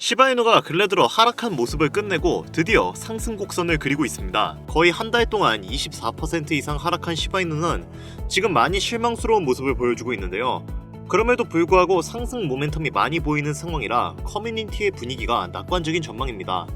시바이누가 근래 들어 하락한 모습을 끝내고 드디어 상승 곡선을 그리고 있습니다. 거의 한 달 동안 24% 이상 하락한 시바이누는 지금 많이 실망스러운 모습을 보여주고 있는데요. 그럼에도 불구하고 상승 모멘텀이 많이 보이는 상황이라 커뮤니티의 분위기가 낙관적인 전망입니다.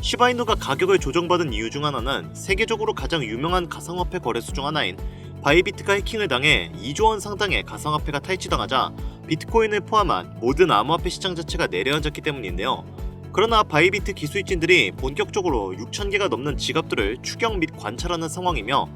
시바이누가 가격을 조정받은 이유 중 하나는 세계적으로 가장 유명한 가상화폐 거래소 중 하나인 바이비트가 해킹을 당해 2조 원 상당의 가상화폐가 탈취당하자 비트코인을 포함한 모든 암호화폐 시장 자체가 내려앉았기 때문인데요. 그러나 바이비트 기술진들이 본격적으로 6,000개가 넘는 지갑들을 추격 및 관찰하는 상황이며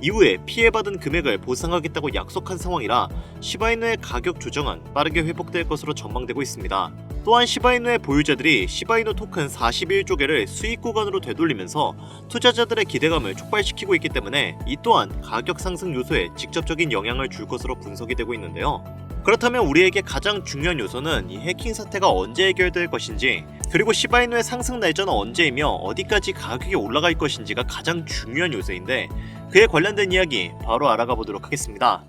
이후에 피해받은 금액을 보상하겠다고 약속한 상황이라 시바이누의 가격 조정은 빠르게 회복될 것으로 전망되고 있습니다. 또한 시바이누의 보유자들이 시바이누 토큰 41조 개를 수익 구간으로 되돌리면서 투자자들의 기대감을 촉발시키고 있기 때문에 이 또한 가격 상승 요소에 직접적인 영향을 줄 것으로 분석이 되고 있는데요. 그렇다면 우리에게 가장 중요한 요소는 이 해킹 사태가 언제 해결될 것인지 그리고 시바이누의 상승 날짜는 언제이며 어디까지 가격이 올라갈 것인지가 가장 중요한 요소인데 그에 관련된 이야기 바로 알아가 보도록 하겠습니다.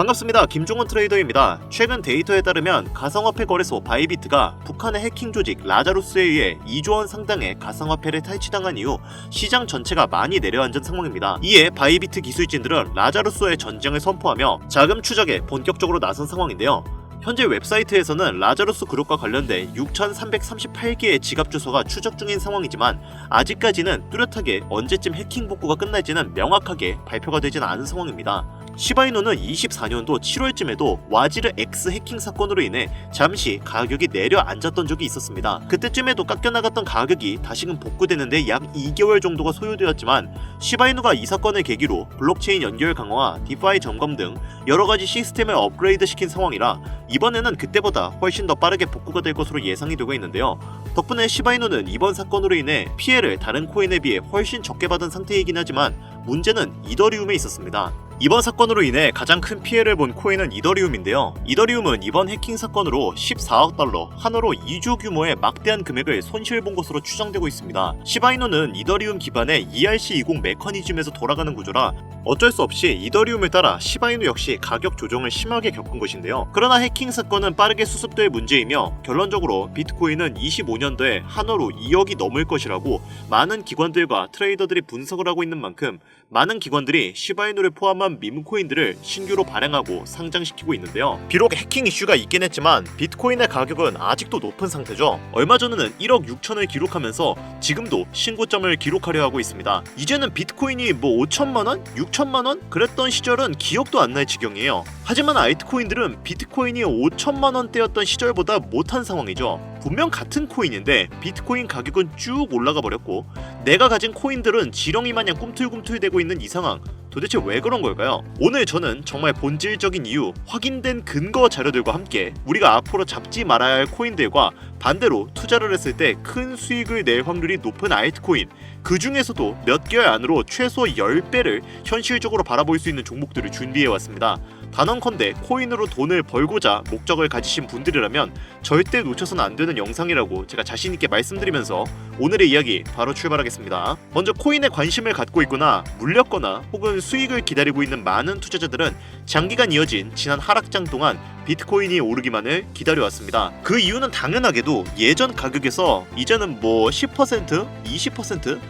반갑습니다. 김종원 트레이더입니다. 최근 데이터에 따르면 가상화폐 거래소 바이비트가 북한의 해킹 조직 라자루스에 의해 2조 원 상당의 가상화폐를 탈취당한 이후 시장 전체가 많이 내려앉은 상황입니다. 이에 바이비트 기술진들은 라자루스와의 전쟁을 선포하며 자금 추적에 본격적으로 나선 상황인데요. 현재 웹사이트에서는 라자루스 그룹과 관련된 6,338개의 지갑 주소가 추적 중인 상황이지만 아직까지는 뚜렷하게 언제쯤 해킹 복구가 끝날지는 명확하게 발표가 되지는 않은 상황입니다. 시바이누는 24년도 7월쯤에도 와지르 X 해킹 사건으로 인해 잠시 가격이 내려앉았던 적이 있었습니다. 그때쯤에도 깎여나갔던 가격이 다시금 복구되는데 약 2개월 정도가 소요되었지만 시바이누가 이 사건을 계기로 블록체인 연결 강화와 디파이 점검 등 여러 가지 시스템을 업그레이드 시킨 상황이라 이번에는 그때보다 훨씬 더 빠르게 복구가 될 것으로 예상이 되고 있는데요. 덕분에 시바이누는 이번 사건으로 인해 피해를 다른 코인에 비해 훨씬 적게 받은 상태이긴 하지만 문제는 이더리움에 있었습니다. 이번 사건으로 인해 가장 큰 피해를 본 코인은 이더리움인데요. 이더리움은 이번 해킹 사건으로 14억 달러, 한화로 2조 규모의 막대한 금액을 손실 본 것으로 추정되고 있습니다. 시바이노는 이더리움 기반의 ERC20 메커니즘에서 돌아가는 구조라 어쩔 수 없이 이더리움을 따라 시바이누 역시 가격 조정을 심하게 겪은 것인데요. 그러나 해킹 사건은 빠르게 수습될 문제이며 결론적으로 비트코인은 25년도에 한화로 2억이 넘을 것이라고 많은 기관들과 트레이더들이 분석을 하고 있는 만큼 많은 기관들이 시바이누를 포함한 밈 코인들을 신규로 발행하고 상장시키고 있는데요. 비록 해킹 이슈가 있긴 했지만 비트코인의 가격은 아직도 높은 상태죠. 얼마 전에는 1억 6천을 기록하면서 지금도 신고점을 기록하려 하고 있습니다. 이제는 비트코인이 뭐 5천만 원, 6천만 원 그랬던 시절은 기억도 안 날 지경이에요. 하지만 알트코인들은 비트코인이 5천만 원대였던 시절보다 못한 상황이죠. 분명 같은 코인인데 비트코인 가격은 쭉 올라가 버렸고 내가 가진 코인들은 지렁이 마냥 꿈틀꿈틀 대고 있는 이 상황 도대체 왜 그런 걸까요? 오늘 저는 정말 본질적인 이유, 확인된 근거 자료들과 함께 우리가 앞으로 잡지 말아야 할 코인들과 반대로 투자를 했을 때 큰 수익을 낼 확률이 높은 알트코인, 그 중에서도 몇 개월 안으로 최소 10배를 현실적으로 바라볼 수 있는 종목들을 준비해 왔습니다. 단언컨대 코인으로 돈을 벌고자 목적을 가지신 분들이라면 절대 놓쳐서는 안 되는 영상이라고 제가 자신 있게 말씀드리면서 오늘의 이야기 바로 출발하겠습니다. 먼저 코인에 관심을 갖고 있거나 물렸거나 혹은 수익을 기다리고 있는 많은 투자자들은 장기간 이어진 지난 하락장 동안 비트코인이 오르기만을 기다려왔습니다. 그 이유는 당연하게도 예전 가격에서 이제는 뭐 10%, 20%?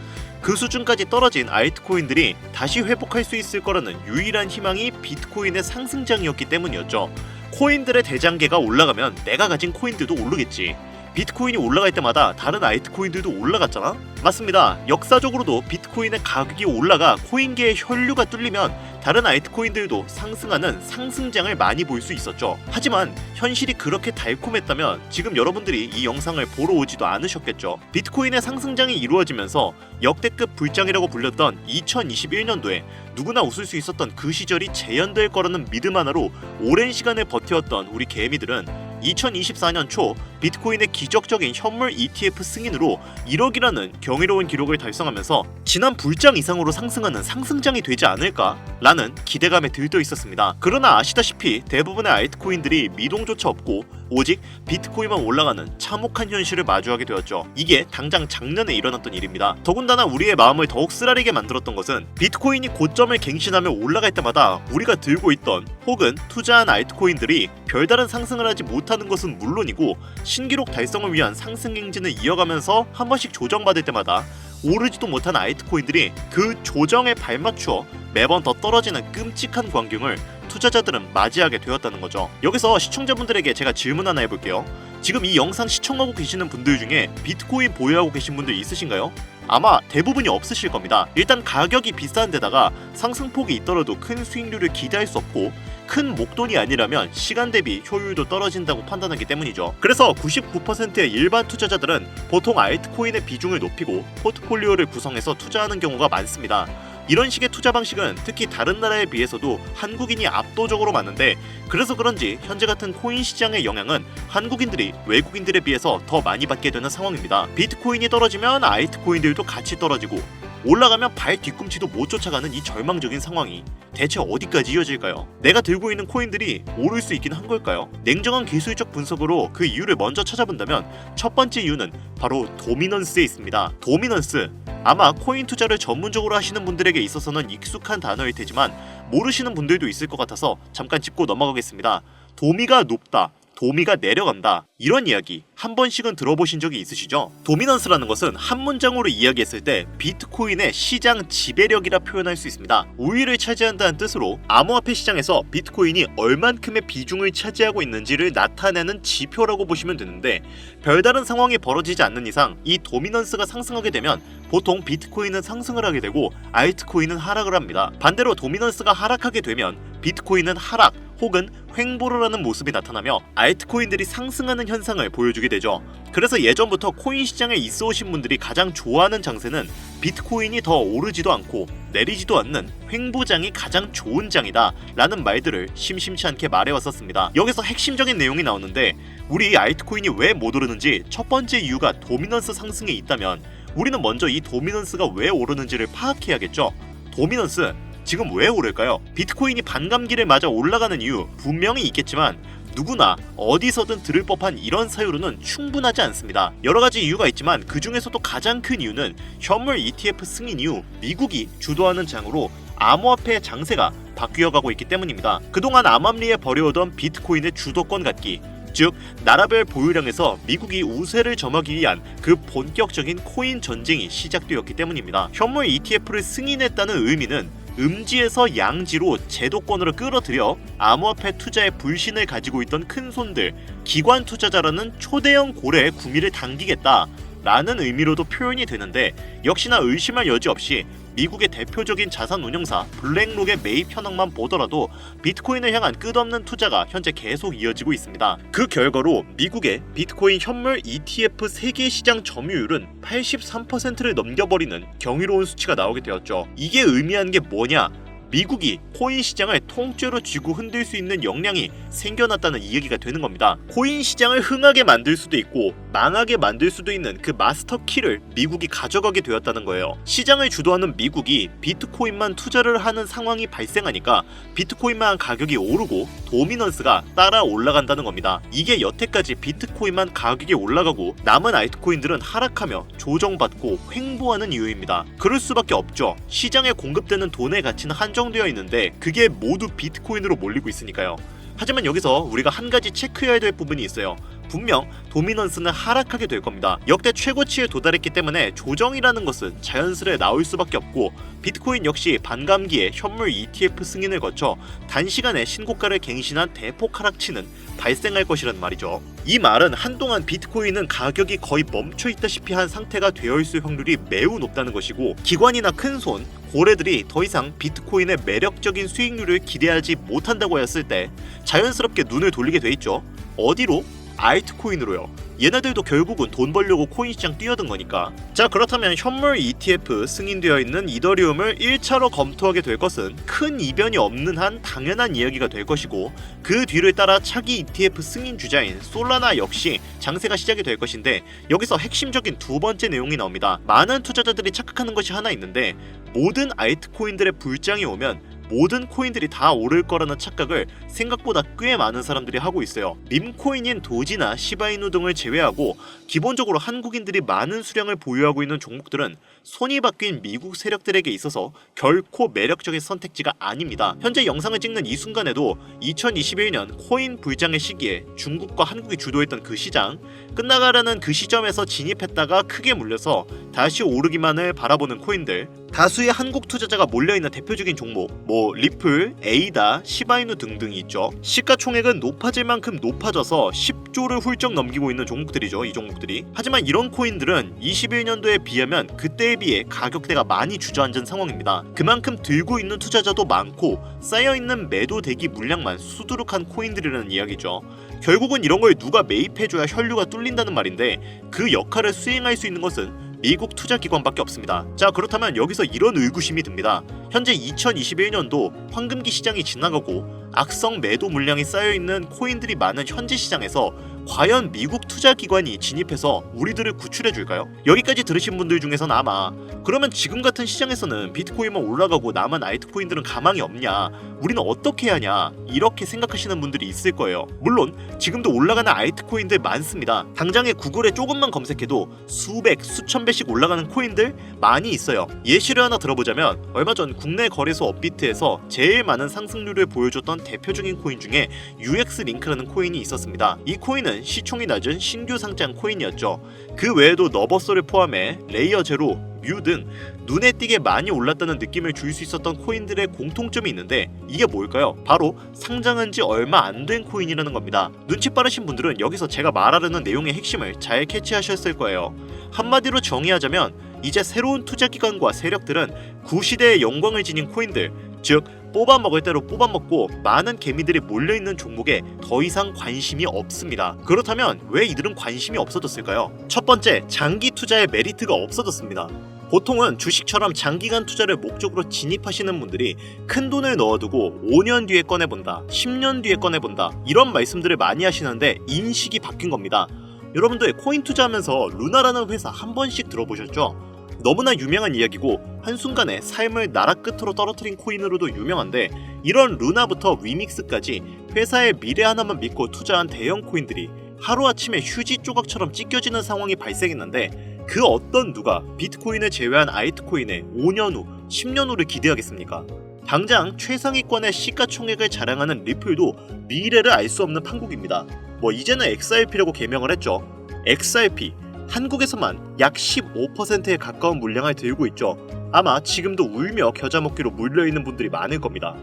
그 수준까지 떨어진 알트코인들이 다시 회복할 수 있을 거라는 유일한 희망이 비트코인의 상승장이었기 때문이었죠. 코인들의 대장계가 올라가면 내가 가진 코인들도 오르겠지. 비트코인이 올라갈 때마다 다른 알트코인들도 올라갔잖아? 맞습니다. 역사적으로도 비트코인의 가격이 올라가 코인계의 혈류가 뚫리면 다른 알트코인들도 상승하는 상승장을 많이 볼 수 있었죠. 하지만 현실이 그렇게 달콤했다면 지금 여러분들이 이 영상을 보러 오지도 않으셨겠죠. 비트코인의 상승장이 이루어지면서 역대급 불장이라고 불렸던 2021년도에 누구나 웃을 수 있었던 그 시절이 재현될 거라는 믿음 하나로 오랜 시간을 버텨왔던 우리 개미들은 2024년 초 비트코인의 기적적인 현물 ETF 승인으로 1억이라는 경이로운 기록을 달성하면서 지난 불장 이상으로 상승하는 상승장이 되지 않을까라는 기대감에 들떠 있었습니다. 그러나 아시다시피 대부분의 알트코인들이 미동조차 없고 오직 비트코인만 올라가는 참혹한 현실을 마주하게 되었죠. 이게 당장 작년에 일어났던 일입니다. 더군다나 우리의 마음을 더욱 쓰라리게 만들었던 것은 비트코인이 고점을 갱신하며 올라갈 때마다 우리가 들고 있던 혹은 투자한 알트코인들이 별다른 상승을 하지 못하는 것은 물론이고 신기록 달성을 위한 상승 행진을 이어가면서 한 번씩 조정받을 때마다 오르지도 못한 알트코인들이 그 조정에 발맞추어 매번 더 떨어지는 끔찍한 광경을 투자자들은 맞이하게 되었다는 거죠. 여기서 시청자분들에게 제가 질문 하나 해볼게요. 지금 이 영상 시청하고 계시는 분들 중에 비트코인 보유하고 계신 분들 있으신가요? 아마 대부분이 없으실 겁니다. 일단 가격이 비싼 데다가 상승폭이 있더라도 큰 수익률을 기대할 수 없고 큰 목돈이 아니라면 시간 대비 효율도 떨어진다고 판단하기 때문이죠. 그래서 99%의 일반 투자자들은 보통 알트코인의 비중을 높이고 포트폴리오를 구성해서 투자하는 경우가 많습니다. 이런 식의 투자 방식은 특히 다른 나라에 비해서도 한국인이 압도적으로 많은데 그래서 그런지 현재 같은 코인 시장의 영향은 한국인들이 외국인들에 비해서 더 많이 받게 되는 상황입니다. 비트코인이 떨어지면 알트코인들도 같이 떨어지고 올라가면 발 뒤꿈치도 못 쫓아가는 이 절망적인 상황이 대체 어디까지 이어질까요? 내가 들고 있는 코인들이 오를 수 있긴 한 걸까요? 냉정한 기술적 분석으로 그 이유를 먼저 찾아본다면 첫 번째 이유는 바로 도미넌스에 있습니다. 도미넌스 아마 코인 투자를 전문적으로 하시는 분들에게 있어서는 익숙한 단어일 테지만 모르시는 분들도 있을 것 같아서 잠깐 짚고 넘어가겠습니다. 도미가 높다. 도미가 내려간다. 이런 이야기 한 번씩은 들어보신 적이 있으시죠? 도미넌스라는 것은 한 문장으로 이야기했을 때 비트코인의 시장 지배력이라 표현할 수 있습니다. 우위를 차지한다는 뜻으로 암호화폐 시장에서 비트코인이 얼만큼의 비중을 차지하고 있는지를 나타내는 지표라고 보시면 되는데 별다른 상황이 벌어지지 않는 이상 이 도미넌스가 상승하게 되면 보통 비트코인은 상승을 하게 되고 알트코인은 하락을 합니다. 반대로 도미넌스가 하락하게 되면 비트코인은 하락 혹은 횡보를 하는 모습이 나타나며 알트코인들이 상승하는 현상을 보여주게 되죠. 그래서 예전부터 코인 시장에 있어 오신 분들이 가장 좋아하는 장세는 비트코인이 더 오르지도 않고 내리지도 않는 횡보장이 가장 좋은 장이다 라는 말들을 심심치 않게 말해왔었습니다. 여기서 핵심적인 내용이 나오는데 우리 알트코인이 왜 못 오르는지 첫 번째 이유가 도미넌스 상승에 있다면 우리는 먼저 이 도미넌스가 왜 오르는지를 파악해야겠죠. 도미넌스 지금 왜 오를까요? 비트코인이 반감기를 맞아 올라가는 이유 분명히 있겠지만 누구나 어디서든 들을 법한 이런 사유로는 충분하지 않습니다. 여러 가지 이유가 있지만 그 중에서도 가장 큰 이유는 현물 ETF 승인 이후 미국이 주도하는 장으로 암호화폐 장세가 바뀌어가고 있기 때문입니다. 그동안 암암리에 벌여오던 비트코인의 주도권 갖기 즉 나라별 보유량에서 미국이 우세를 점하기 위한 그 본격적인 코인 전쟁이 시작되었기 때문입니다. 현물 ETF를 승인했다는 의미는 음지에서 양지로 제도권으로 끌어들여 암호화폐 투자에 불신을 가지고 있던 큰 손들, 기관 투자자라는 초대형 고래의 구미를 당기겠다. 라는 의미로도 표현이 되는데 역시나 의심할 여지 없이 미국의 대표적인 자산 운용사 블랙록의 매입 현황만 보더라도 비트코인을 향한 끝없는 투자가 현재 계속 이어지고 있습니다. 그 결과로 미국의 비트코인 현물 ETF 세계 시장 점유율은 83%를 넘겨버리는 경이로운 수치가 나오게 되었죠. 이게 의미하는 게 뭐냐? 미국이 코인 시장을 통째로 쥐고 흔들 수 있는 역량이 생겨났다는 이야기가 되는 겁니다. 코인 시장을 흥하게 만들 수도 있고 망하게 만들 수도 있는 그 마스터 키를 미국이 가져가게 되었다는 거예요. 시장을 주도하는 미국이 비트코인만 투자를 하는 상황이 발생하니까 비트코인만 가격이 오르고 도미넌스가 따라 올라간다는 겁니다. 이게 여태까지 비트코인만 가격이 올라가고 남은 알트코인들은 하락하며 조정받고 횡보하는 이유입니다. 그럴 수밖에 없죠. 시장에 공급되는 돈의 가치는 한정 되어 있는데 그게 모두 비트코인으로 몰리고 있으니까요. 하지만 여기서 우리가 한 가지 체크해야 될 부분이 있어요. 분명 도미넌스는 하락하게 될 겁니다. 역대 최고치에 도달했기 때문에 조정이라는 것은 자연스레 나올 수밖에 없고 비트코인 역시 반감기에 현물 ETF 승인을 거쳐 단시간에 신고가를 갱신한 대폭 하락치는 발생할 것이란 말이죠. 이 말은 한동안 비트코인은 가격이 거의 멈춰 있다시피 한 상태가 되어 있을 확률이 매우 높다는 것이고 기관이나 큰손 고래들이 더 이상 비트코인의 매력적인 수익률을 기대하지 못한다고 했을 때 자연스럽게 눈을 돌리게 돼 있죠. 어디로? 알트코인으로요. 얘네들도 결국은 돈 벌려고 코인 시장 뛰어든 거니까. 자 그렇다면 현물 ETF 승인되어 있는 이더리움을 1차로 검토하게 될 것은 큰 이변이 없는 한 당연한 이야기가 될 것이고 그 뒤를 따라 차기 ETF 승인 주자인 솔라나 역시 장세가 시작이 될 것인데 여기서 핵심적인 두 번째 내용이 나옵니다. 많은 투자자들이 착각하는 것이 하나 있는데 모든 알트코인들의 불장이 오면 모든 코인들이 다 오를 거라는 착각을 생각보다 꽤 많은 사람들이 하고 있어요. 밈코인인 도지나 시바이누 등을 제외하고 기본적으로 한국인들이 많은 수량을 보유하고 있는 종목들은 손이 바뀐 미국 세력들에게 있어서 결코 매력적인 선택지가 아닙니다. 현재 영상을 찍는 이 순간에도 2021년 코인 불장의 시기에 중국과 한국이 주도했던 그 시장 끝나가라는 그 시점에서 진입했다가 크게 물려서 다시 오르기만을 바라보는 코인들 다수의 한국 투자자가 몰려있는 대표적인 종목 뭐 리플, 에이다, 시바이누 등등이 있죠. 시가총액은 높아질 만큼 높아져서 10조를 훌쩍 넘기고 있는 종목들이죠. 이 종목들이. 하지만 이런 코인들은 21년도에 비하면 그때에 비해 가격대가 많이 주저앉은 상황입니다. 그만큼 들고 있는 투자자도 많고 쌓여있는 매도 대기 물량만 수두룩한 코인들이라는 이야기죠. 결국은 이런 걸 누가 매입해줘야 혈류가 뚫린다는 말인데 그 역할을 수행할 수 있는 것은 미국 투자 기관밖에 없습니다. 자 그렇다면 여기서 이런 의구심이 듭니다. 현재 2021년도 황금기 시장이 지나가고 악성 매도 물량이 쌓여 있는 코인들이 많은 현재 시장에서 과연 미국 투자 기관이 진입해서 우리들을 구출해 줄까요? 여기까지 들으신 분들 중에서는 아마 그러면 지금 같은 시장에서는 비트코인만 올라가고 남은 알트코인들은 가망이 없냐? 우리는 어떻게 하냐? 이렇게 생각하시는 분들이 있을 거예요. 물론 지금도 올라가는 알트코인들 많습니다. 당장에 구글에 조금만 검색해도 수백, 수천 배씩 올라가는 코인들 많이 있어요. 예시를 하나 들어보자면 얼마 전 국내 거래소 업비트에서 제일 많은 상승률을 보여줬던 대표적인 코인 중에 UX 링크라는 코인이 있었습니다. 이 코인은 시총이 낮은 신규 상장 코인이었죠. 그 외에도 너버스를 포함해 레이어 제로, 뮤 등 눈에 띄게 많이 올랐다는 느낌을 줄 수 있었던 코인들의 공통점이 있는데 이게 뭘까요? 바로 상장한 지 얼마 안 된 코인이라는 겁니다. 눈치 빠르신 분들은 여기서 제가 말하려는 내용의 핵심을 잘 캐치하셨을 거예요. 한마디로 정의하자면 이제 새로운 투자 기관과 세력들은 구시대의 영광을 지닌 코인들, 즉 뽑아 먹을 대로 뽑아 먹고 많은 개미들이 몰려 있는 종목에 더 이상 관심이 없습니다. 그렇다면 왜 이들은 관심이 없어졌을까요? 첫 번째, 장기 투자의 메리트가 없어졌습니다. 보통은 주식처럼 장기간 투자를 목적으로 진입하시는 분들이 큰 돈을 넣어두고 5년 뒤에 꺼내본다, 10년 뒤에 꺼내본다 이런 말씀들을 많이 하시는데 인식이 바뀐 겁니다. 여러분들 코인 투자하면서 루나라는 회사 한 번씩 들어보셨죠? 너무나 유명한 이야기고 한순간에 삶을 나라 끝으로 떨어뜨린 코인으로도 유명한데 이런 루나부터 위믹스까지 회사의 미래 하나만 믿고 투자한 대형 코인들이 하루아침에 휴지 조각처럼 찢겨지는 상황이 발생했는데 그 어떤 누가 비트코인을 제외한 알트코인에 5년 후, 10년 후를 기대하겠습니까? 당장 최상위권의 시가총액을 자랑하는 리플도 미래를 알 수 없는 판국입니다. 뭐 이제는 XRP라고 개명을 했죠. XRP 한국에서만 약 15%에 가까운 물량을 들고 있죠. 아마 지금도 울며 겨자 먹기로 물려 있는 분들이 많을 겁니다.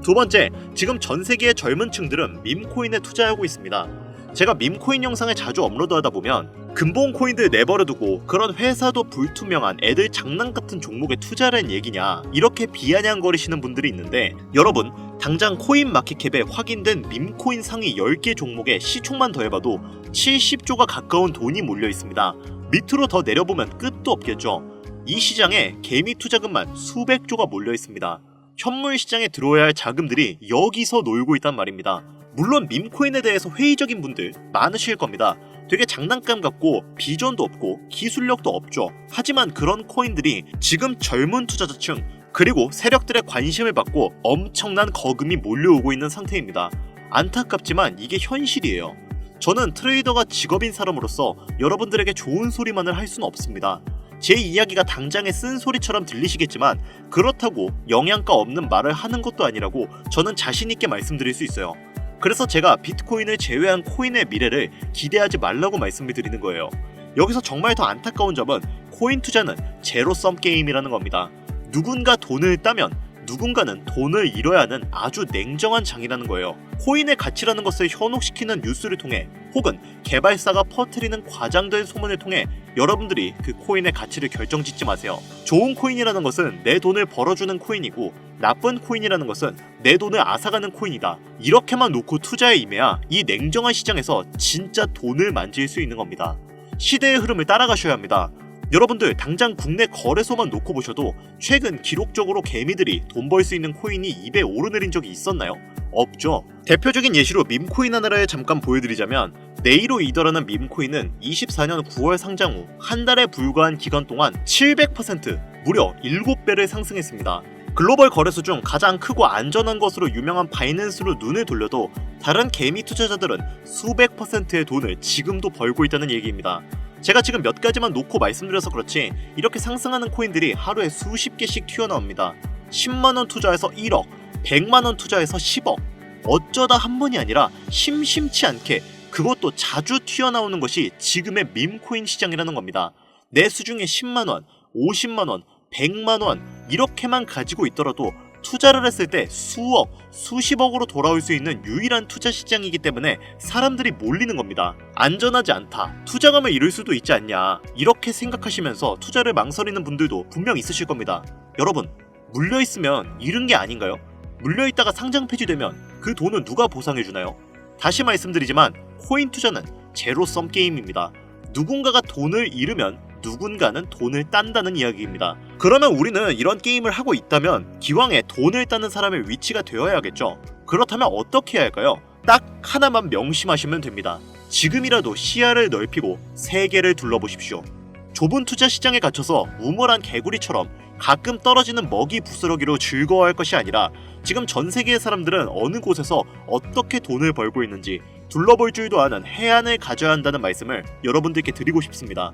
두 번째, 지금 전 세계의 젊은 층들은 밈코인에 투자하고 있습니다. 제가 밈코인 영상을 자주 업로드하다 보면 근본 코인들 내버려두고 그런 회사도 불투명한 애들 장난 같은 종목에 투자라는 얘기냐 이렇게 비아냥거리시는 분들이 있는데 여러분 당장 코인 마켓캡에 확인된 밈코인 상위 10개 종목의 시총만 더해봐도 70조가 가까운 돈이 몰려 있습니다. 밑으로 더 내려보면 끝도 없겠죠. 이 시장에 개미 투자금만 수백조가 몰려 있습니다. 현물 시장에 들어와야 할 자금들이 여기서 놀고 있단 말입니다. 물론 밈코인에 대해서 회의적인 분들 많으실 겁니다. 되게 장난감 같고 비전도 없고 기술력도 없죠. 하지만 그런 코인들이 지금 젊은 투자자층 그리고 세력들의 관심을 받고 엄청난 거금이 몰려오고 있는 상태입니다. 안타깝지만 이게 현실이에요. 저는 트레이더가 직업인 사람으로서 여러분들에게 좋은 소리만을 할 수는 없습니다. 제 이야기가 당장의 쓴소리처럼 들리시겠지만 그렇다고 영양가 없는 말을 하는 것도 아니라고 저는 자신있게 말씀드릴 수 있어요. 그래서 제가 비트코인을 제외한 코인의 미래를 기대하지 말라고 말씀을 드리는 거예요. 여기서 정말 더 안타까운 점은 코인 투자는 제로섬 게임이라는 겁니다. 누군가 돈을 따면 누군가는 돈을 잃어야 하는 아주 냉정한 장이라는 거예요. 코인의 가치라는 것을 현혹시키는 뉴스를 통해 혹은 개발사가 퍼뜨리는 과장된 소문을 통해 여러분들이 그 코인의 가치를 결정짓지 마세요. 좋은 코인이라는 것은 내 돈을 벌어주는 코인이고 나쁜 코인이라는 것은 내 돈을 앗아가는 코인이다. 이렇게만 놓고 투자에 임해야 이 냉정한 시장에서 진짜 돈을 만질 수 있는 겁니다. 시대의 흐름을 따라가셔야 합니다. 여러분들 당장 국내 거래소만 놓고 보셔도 최근 기록적으로 개미들이 돈 벌 수 있는 코인이 입에 오르내린 적이 있었나요? 없죠. 대표적인 예시로 밈코인 하나를 잠깐 보여드리자면 네이로 이더라는 밈코인은 24년 9월 상장 후 한 달에 불과한 기간 동안 700% 무려 7배를 상승했습니다. 글로벌 거래소 중 가장 크고 안전한 것으로 유명한 바이낸스로 눈을 돌려도 다른 개미 투자자들은 수백 퍼센트의 돈을 지금도 벌고 있다는 얘기입니다. 제가 지금 몇 가지만 놓고 말씀드려서 그렇지 이렇게 상승하는 코인들이 하루에 수십 개씩 튀어나옵니다. 10만원 투자해서 1억, 100만원 투자해서 10억. 어쩌다 한 번이 아니라 심심치 않게 그것도 자주 튀어나오는 것이 지금의 밈코인 시장이라는 겁니다. 내 수중에 10만원, 50만원, 100만원 이렇게만 가지고 있더라도 투자를 했을 때 수억, 수십억으로 돌아올 수 있는 유일한 투자 시장이기 때문에 사람들이 몰리는 겁니다. 안전하지 않다. 투자감을 잃을 수도 있지 않냐. 이렇게 생각하시면서 투자를 망설이는 분들도 분명 있으실 겁니다. 여러분, 물려있으면 잃은 게 아닌가요? 물려있다가 상장 폐지되면 그 돈은 누가 보상해주나요? 다시 말씀드리지만 코인 투자는 제로섬 게임입니다. 누군가가 돈을 잃으면 누군가는 돈을 딴다는 이야기입니다. 그러면 우리는 이런 게임을 하고 있다면 기왕에 돈을 따는 사람의 위치가 되어야겠죠. 그렇다면 어떻게 해야 할까요? 딱 하나만 명심하시면 됩니다. 지금이라도 시야를 넓히고 세계를 둘러보십시오. 좁은 투자 시장에 갇혀서 우물한 개구리처럼 가끔 떨어지는 먹이 부스러기로 즐거워할 것이 아니라 지금 전 세계의 사람들은 어느 곳에서 어떻게 돈을 벌고 있는지 둘러볼 줄도 아는 해안을 가져야 한다는 말씀을 여러분들께 드리고 싶습니다.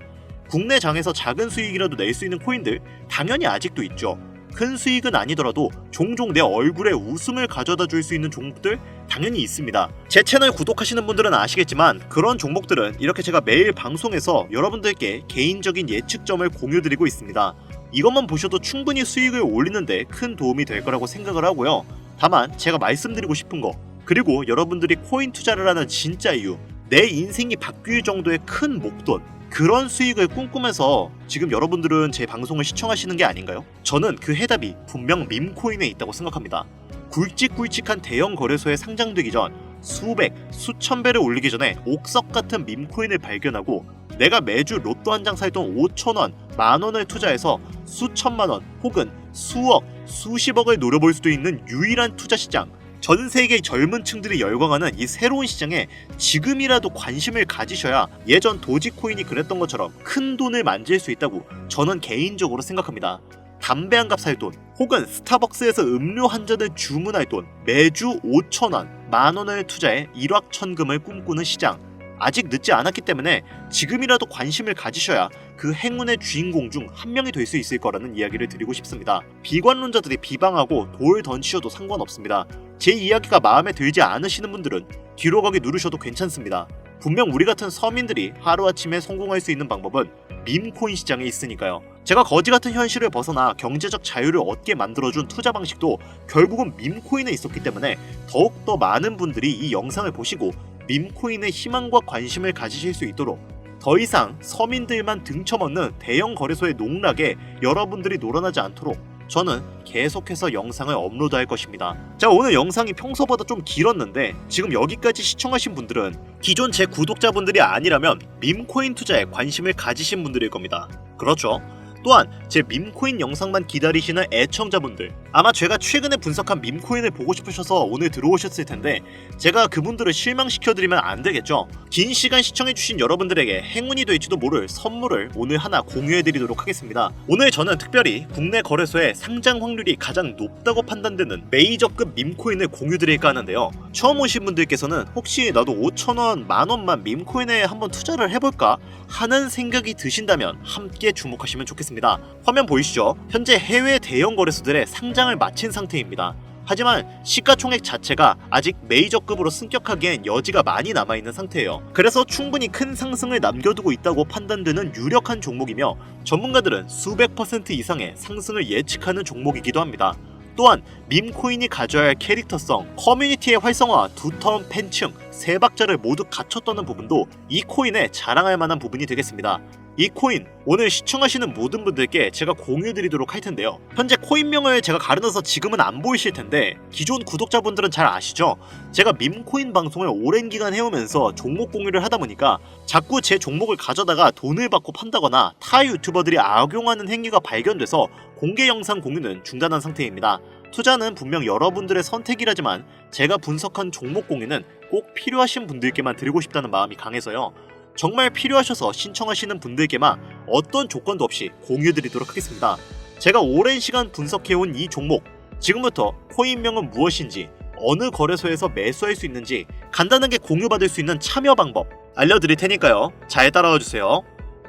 국내 장에서 작은 수익이라도 낼 수 있는 코인들 당연히 아직도 있죠. 큰 수익은 아니더라도 종종 내 얼굴에 웃음을 가져다 줄 수 있는 종목들 당연히 있습니다. 제 채널 구독하시는 분들은 아시겠지만 그런 종목들은 이렇게 제가 매일 방송에서 여러분들께 개인적인 예측점을 공유드리고 있습니다. 이것만 보셔도 충분히 수익을 올리는데 큰 도움이 될 거라고 생각을 하고요. 다만 제가 말씀드리고 싶은 거 그리고 여러분들이 코인 투자를 하는 진짜 이유 내 인생이 바뀔 정도의 큰 목돈 그런 수익을 꿈꾸면서 지금 여러분들은 제 방송을 시청하시는 게 아닌가요? 저는 그 해답이 분명 밈코인에 있다고 생각합니다. 굵직굵직한 대형 거래소에 상장되기 전 수백, 수천 배를 올리기 전에 옥석 같은 밈코인을 발견하고 내가 매주 로또 한 장살돈 5천 원, 만 원을 투자해서 수천만 원 혹은 수억, 수십억을 노려볼 수도 있는 유일한 투자 시장. 전 세계 젊은 층들이 열광하는 이 새로운 시장에 지금이라도 관심을 가지셔야 예전 도지코인이 그랬던 것처럼 큰 돈을 만질 수 있다고 저는 개인적으로 생각합니다. 담배 한 갑 살 돈, 혹은 스타벅스에서 음료 한 잔을 주문할 돈, 매주 5천원, 만원을 투자해 일확천금을 꿈꾸는 시장. 아직 늦지 않았기 때문에 지금이라도 관심을 가지셔야 그 행운의 주인공 중 한 명이 될 수 있을 거라는 이야기를 드리고 싶습니다. 비관론자들이 비방하고 돌 던치셔도 상관없습니다. 제 이야기가 마음에 들지 않으시는 분들은 뒤로 가기 누르셔도 괜찮습니다. 분명 우리 같은 서민들이 하루아침에 성공할 수 있는 방법은 밈코인 시장에 있으니까요. 제가 거지 같은 현실을 벗어나 경제적 자유를 얻게 만들어준 투자 방식도 결국은 밈코인에 있었기 때문에 더욱더 많은 분들이 이 영상을 보시고 밈코인에 희망과 관심을 가지실 수 있도록 더 이상 서민들만 등쳐먹는 대형 거래소의 농락에 여러분들이 놀아나지 않도록 저는 계속해서 영상을 업로드할 것입니다. 자 오늘 영상이 평소보다 좀 길었는데 지금 여기까지 시청하신 분들은 기존 제 구독자분들이 아니라면 밈코인 투자에 관심을 가지신 분들일 겁니다. 그렇죠. 또한 제 밈코인 영상만 기다리시는 애청자분들 아마 제가 최근에 분석한 밈코인을 보고 싶으셔서 오늘 들어오셨을 텐데 제가 그분들을 실망시켜드리면 안 되겠죠? 긴 시간 시청해주신 여러분들에게 행운이 될지도 모를 선물을 오늘 하나 공유해드리도록 하겠습니다. 오늘 저는 특별히 국내 거래소에 상장 확률이 가장 높다고 판단되는 메이저급 밈코인을 공유드릴까 하는데요. 처음 오신 분들께서는 혹시 나도 5천원 만원만 밈코인에 한번 투자를 해볼까 하는 생각이 드신다면 함께 주목하시면 좋겠습니다. 화면 보이시죠? 현재 해외 대형 거래소들의 상장 을 마친 상태입니다. 하지만 시가총액 자체가 아직 메이저급으로 승격하기엔 여지가 많이 남아있는 상태예요. 그래서 충분히 큰 상승을 남겨두고 있다고 판단되는 유력한 종목이며 전문가들은 수백 퍼센트 이상의 상승을 예측하는 종목이기도 합니다. 또한 밈코인이 가져야 할 캐릭터성, 커뮤니티의 활성화, 두터운 팬층, 세 박자를 모두 갖췄다는 부분도 이 코인에 자랑할 만한 부분이 되겠습니다. 이 코인 오늘 시청하시는 모든 분들께 제가 공유드리도록 할 텐데요. 현재 코인명을 제가 가려놔서 지금은 안 보이실 텐데 기존 구독자분들은 잘 아시죠? 제가 밈코인 방송을 오랜 기간 해오면서 종목 공유를 하다 보니까 자꾸 제 종목을 가져다가 돈을 받고 판다거나 타 유튜버들이 악용하는 행위가 발견돼서 공개 영상 공유는 중단한 상태입니다. 투자는 분명 여러분들의 선택이라지만 제가 분석한 종목 공유는 꼭 필요하신 분들께만 드리고 싶다는 마음이 강해서요. 정말 필요하셔서 신청하시는 분들께만 어떤 조건도 없이 공유드리도록 하겠습니다. 제가 오랜 시간 분석해온 이 종목, 지금부터 코인명은 무엇인지, 어느 거래소에서 매수할 수 있는지 간단하게 공유받을 수 있는 참여 방법 알려드릴 테니까요. 잘 따라와 주세요.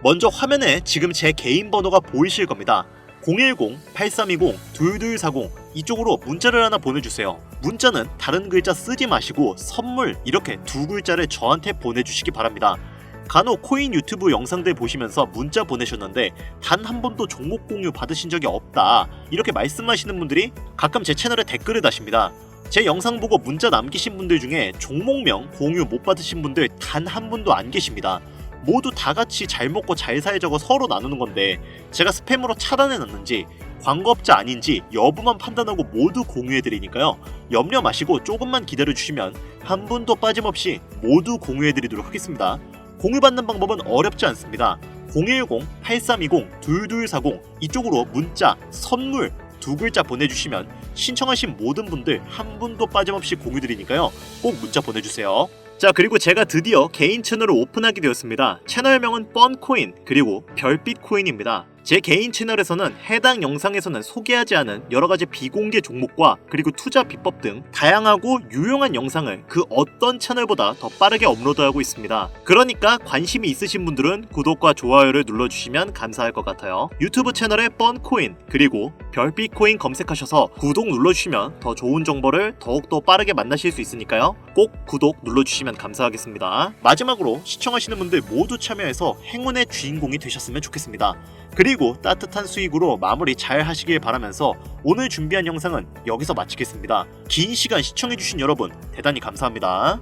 먼저 화면에 지금 제 개인 번호가 보이실 겁니다. 010-8320-2240 이쪽으로 문자를 하나 보내주세요. 문자는 다른 글자 쓰지 마시고 선물 이렇게 두 글자를 저한테 보내주시기 바랍니다. 간혹 코인 유튜브 영상들 보시면서 문자 보내셨는데 단 한 번도 종목 공유 받으신 적이 없다 이렇게 말씀하시는 분들이 가끔 제 채널에 댓글을 다십니다. 제 영상 보고 문자 남기신 분들 중에 종목명 공유 못 받으신 분들 단 한 분도 안 계십니다. 모두 다 같이 잘 먹고 잘 살자고 서로 나누는 건데 제가 스팸으로 차단해 놨는지 광고업자 아닌지 여부만 판단하고 모두 공유해 드리니까요. 염려 마시고 조금만 기다려 주시면 한 분도 빠짐없이 모두 공유해 드리도록 하겠습니다. 공유받는 방법은 어렵지 않습니다. 010-8320-2240 이쪽으로 문자, 선물 두 글자 보내주시면 신청하신 모든 분들 한 분도 빠짐없이 공유 드리니까요. 꼭 문자 보내주세요. 자 그리고 제가 드디어 개인 채널을 오픈하게 되었습니다. 채널명은 뻔코인 그리고 별빛코인입니다. 제 개인 채널에서는 해당 영상에서는 소개하지 않은 여러가지 비공개 종목과 그리고 투자 비법 등 다양하고 유용한 영상을 그 어떤 채널보다 더 빠르게 업로드하고 있습니다. 그러니까 관심이 있으신 분들은 구독과 좋아요를 눌러주시면 감사할 것 같아요. 유튜브 채널에 뻔코인 그리고 별빛코인 검색하셔서 구독 눌러주시면 더 좋은 정보를 더욱더 빠르게 만나실 수 있으니까요. 꼭 구독 눌러주시면 감사하겠습니다. 마지막으로 시청하시는 분들 모두 참여해서 행운의 주인공이 되셨으면 좋겠습니다. 그리고 따뜻한 수익으로 마무리 잘 하시길 바라면서 오늘 준비한 영상은 여기서 마치겠습니다. 긴 시간 시청해주신 여러분 대단히 감사합니다.